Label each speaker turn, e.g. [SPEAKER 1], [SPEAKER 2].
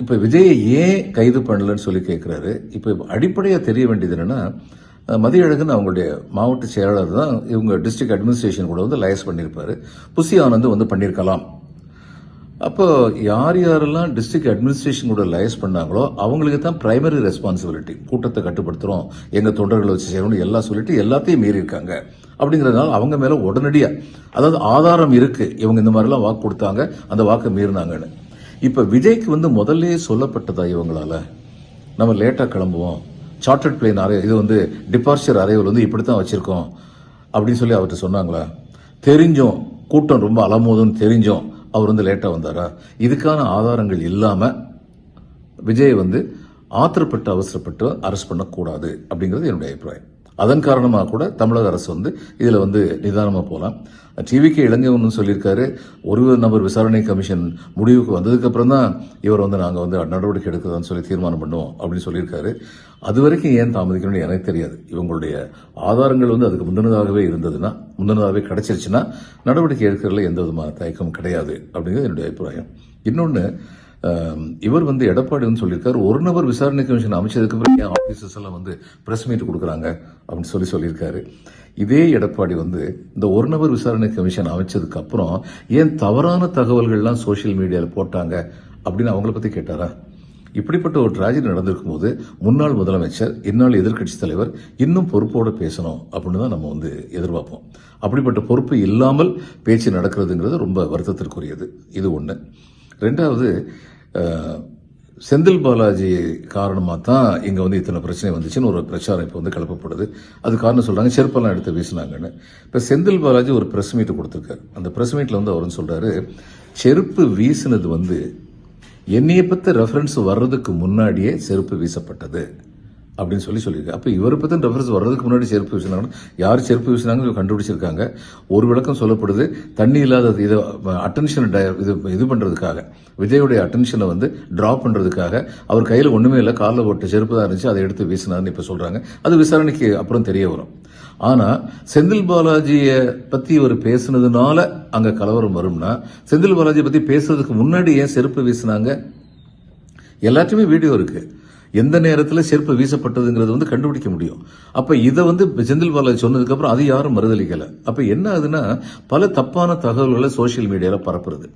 [SPEAKER 1] இப்போ விஜயை ஏன் கைது பண்ணலன்னு சொல்லி கேட்குறாரு இப்போ அடிப்படையாக தெரிய வேண்டியது என்னென்னா மதியழகன் அவங்களுடைய மாவட்ட செயலாளர் தான் இவங்க டிஸ்ட்ரிக்ட் அட்மினிஸ்ட்ரேஷன் கூட வந்து லயஸ் பண்ணியிருப்பார் புசி ஆனந்த் வந்து பண்ணியிருக்கலாம் அப்போ யார் யாரெல்லாம் டிஸ்ட்ரிக்ட் அட்மினிஸ்ட்ரேஷன் கூட லயஸ் பண்ணாங்களோ அவங்களுக்கு தான் பிரைமரி ரெஸ்பான்சிபிலிட்டி கூட்டத்தை கட்டுப்படுத்துகிறோம் எங்கள் தொண்டர்களை வச்சு செய்யணும்னு எல்லாம் சொல்லிட்டு எல்லாத்தையும் மீறி இருக்காங்க. அவங்க மேலே உடனடியாக அதாவது ஆதாரம் இருக்குது இவங்க இந்த மாதிரிலாம் வாக்கு கொடுத்தாங்க அந்த வாக்கை மீறினாங்கன்னு. இப்போ விஜய்க்கு வந்து முதல்லயே சொல்லப்பட்டதா இவங்களால? நம்ம லேட்டாக கிளம்புவோம். சார்ட்டர்ட் பிளேன் அறை இது வந்து டிபார்ச்சர் அறைவில் வந்து இப்படித்தான் வச்சுருக்கோம். அப்படின்னு சொல்லி அவர்கிட்ட சொன்னாங்களா? தெரிஞ்சும். கூட்டம் ரொம்ப அலமோதுன்னு தெரிஞ்சும். அவர் வந்து லேட்டாக வந்தாரா? இதுக்கான ஆதாரங்கள் இல்லாமல் விஜய் வந்து ஆத்திரப்பட்டு அவசரப்பட்டு அரெஸ்ட் பண்ணக்கூடாது அப்படிங்கிறது என்னுடைய அபிப்பிராயம். அதன் காரணமாக கூட தமிழக அரசு வந்து இதில் வந்து நிதானமாக போகலாம் டிவிக்கு இளங்கவன் சொல்லியிருக்காரு. ஒரு நபர் விசாரணை கமிஷன் முடிவுக்கு வந்ததுக்கப்புறம் தான் இவர் வந்து நாங்கள் வந்து நடவடிக்கை எடுக்கிறதான்னு சொல்லி தீர்மானம் பண்ணுவோம் அப்படின்னு சொல்லியிருக்காரு. அது வரைக்கும் ஏன் தாமதிக்கணும்னு எனக்கு தெரியாது. இவங்களுடைய ஆதாரங்கள் வந்து அதுக்கு முந்தினதாகவே இருந்ததுன்னா முந்தினதாகவே கிடைச்சிருச்சுன்னா நடவடிக்கை எடுக்கிறதுல எந்த விதமான தயக்கமும் கிடையாது அப்படிங்கிறது என்னுடைய அபிப்பிராயம். இன்னொன்று இவர் வந்து எடப்பாடி வந்து சொல்லியிருக்காரு. ஒரு நபர் விசாரணை கமிஷன் அமைச்சதுக்கு பிறகு ஏன் எல்லாம் வந்து ப்ரெஸ் மீட் கொடுக்குறாங்க அப்படின்னு சொல்லி சொல்லியிருக்காரு. இதே எடப்பாடி வந்து இந்த ஒரு நபர் விசாரணை கமிஷன் அமைச்சதுக்கு அப்புறம் ஏன் தவறான தகவல்கள்லாம் சோஷியல் மீடியாவில் போட்டாங்க அப்படின்னு அவங்கள பற்றி கேட்டாரா? இப்படிப்பட்ட ஒரு டிராஜடி நடந்திருக்கும் போது முன்னாள் முதலமைச்சர் இந்நாள் எதிர்க்கட்சி தலைவர் இன்னும் பொறுப்போடு பேசணும் அப்படின்னு தான் நம்ம வந்து எதிர்பார்ப்போம். அப்படிப்பட்ட பொறுப்பு இல்லாமல் பேச்சு நடக்கிறதுங்கிறது ரொம்ப வருத்தத்திற்குரியது. இது ஒன்று ரெண்டாவது செந்தில் பாலாஜி காரணமாக தான் இங்கே வந்து இத்தனை பிரச்சனை வந்துச்சுன்னு ஒரு பிரச்சாரம் இப்போ வந்து கிளப்பப்படுது. அது காரணம் சொல்கிறாங்க செருப்பெல்லாம் எடுத்து வீசினாங்கன்னு. இப்போ செந்தில் பாலாஜி ஒரு ப்ரெஸ் மீட் கொடுத்துருக்காரு. அந்த ப்ரெஸ் மீட்டில் வந்து அவர்னு சொல்கிறாரு செருப்பு வீசினது வந்து என்னையை பற்றி ரெஃபரன்ஸ் வர்றதுக்கு முன்னாடியே செருப்பு வீசப்பட்டது. அப்படின்னு சொல்லி சொல்லியிருக்கு. அப்போ இவரை பற்றி ரெஃபரன்ஸ் வர்றதுக்கு முன்னாடி செருப்பு வீசினாங்கன்னா யார் செருப்பு வீசினாங்கன்னு கண்டுபிடிச்சிருக்காங்க. ஒரு விளக்கம் சொல்லப்படுது தண்ணி இல்லாத இதை அட்டென்ஷன் இது இது பண்ணுறதுக்காக விஜயோடைய அட்டென்ஷனை வந்து ட்ராப் பண்ணுறதுக்காக அவர் கையில் ஒன்றுமே இல்லை காலில் போட்டு செருப்பு தான் இருந்துச்சு அதை எடுத்து வீசினார்னு இப்போ சொல்கிறாங்க அது விசாரணைக்கு அப்புறம் தெரிய வரும். ஆனால் செந்தில் பாலாஜியை பற்றி இவர் பேசுனதுனால அங்கே கலவரம் வரும்னா செந்தில் பாலாஜியை பற்றி பேசுறதுக்கு முன்னாடி ஏன் செருப்பு வீசினாங்க? எல்லாத்தையுமே வீடியோ இருக்குது எந்த நேரத்தில் செருப்பு வீசப்பட்டதுங்கிறது வந்து கண்டுபிடிக்க முடியும். அப்போ இதை வந்து செந்தில் பாலாஜி சொன்னதுக்கப்புறம் அது யாரும் மறுதளிக்கலை. அப்போ என்ன ஆகுதுன்னா பல தப்பான தகவல்களை சோஷியல் மீடியாவில் பரப்புறது.